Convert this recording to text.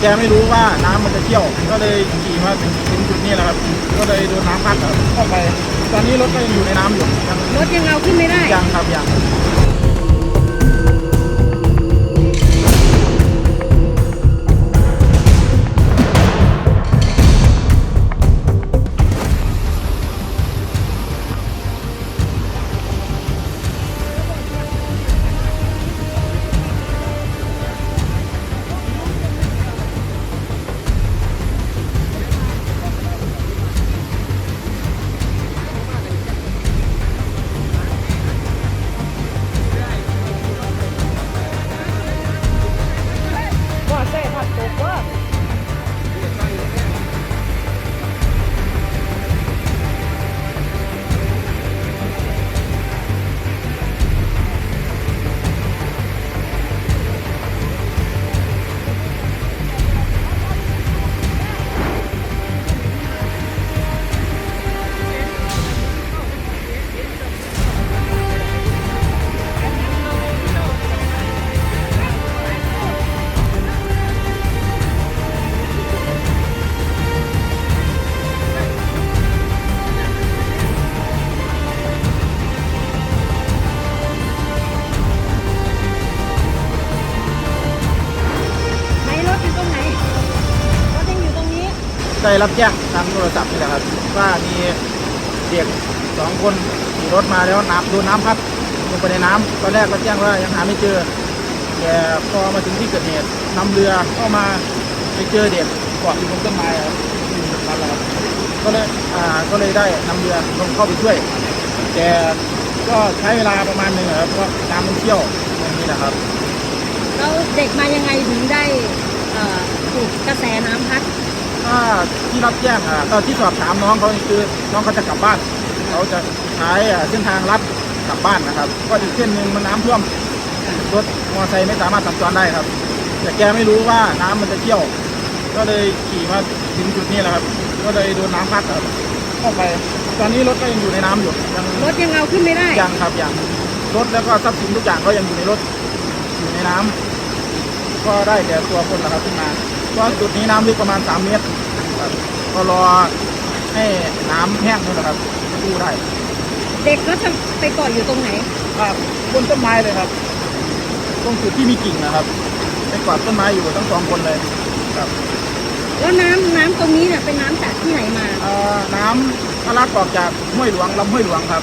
แกไม่รู้ว่าน้ำมันจะเที่ยว ก็เลยขี่มาถึงถึงจุดนี้แหละครับ ก็เลยโดนน้ำพัดครับเข้าไป ตอนนี้รถก็ยังอยู่ในน้ำอยู่ยังรถยังเอาขึ้นไม่ได้ยังครับยัง รับแจ้งทางโทรศัพท์นี่แหละครับ ว่ามีเด็กสองคนขี่รถมาแล้วน้ำโดนน้ำพัดลงไปในน้ำตอนแรกก็แจ้งว่ายังหาไม่เจอแต่พอมาถึงที่เกิดเหตุนำเรือเข้ามาไปเจอเด็กเกาะอยู่บนต้นไม้ครับอยู่บนนั้นและครับก็เลยอ่าก็เลยได้นำเรือลงเข้าไปช่วย แต่ก็ใช้เวลาประมาณหนึ่งครับเพราะน้ำมันเชี่ยวอย่างนี้นะครับ แล้วเด็กมายังไงถึงได้ถูกกระแสน้ำพัด ถ้าที่รับแจ้งอ่าตอนที่สอบถามน้องเขานี่คือน้องเขาจะกลับบ้านเขาจะใช้อ่าเส้นทางลัดกลับบ้านนะครับ ก็อีกเส้นหนึ่งมันน้ำท่วมรถมอเตอร์ไซค์ไม่สามารถสัญจรได้ครับ แต่แกไม่รู้ว่าน้ำมันจะเที่ยว ก็เลยขี่มาถึงจุดนี้แหละครับ ก็เลยโดนน้ำพัดครับเข้าไป ตอนนี้รถก็ยังอยู่ในน้ำอยู่ยังรถยังเอาขึ้นไม่ได้ ยังครับยังรถแล้วก็ทรัพย์สินทุกอย่างก็ยังอยู่ในรถอยู่ในน้ำก็ได้แต่ตัวคนละครับขึ้นมา ก็จุดนี้น้ำลึกประมาณ 3 เมตรครับก็รอให้น้ำแห้งนี่แหละครับกู้ได้เด็กก็จะไปเกาะอยู่ตรงไหน ครับบนต้นไม้เลยครับ ตรงจุดที่มีกิ่งนะครับไปกอดต้นไม้อยู่ทั้งสองคนเลยครับแล้วน้ำน้ำตรงนี้เนี่ยเป็นน้ำจากที่ไหนมา เอ่อน้ำทะลักออกจากห้วยหลวงลำห้วยหลวงครับ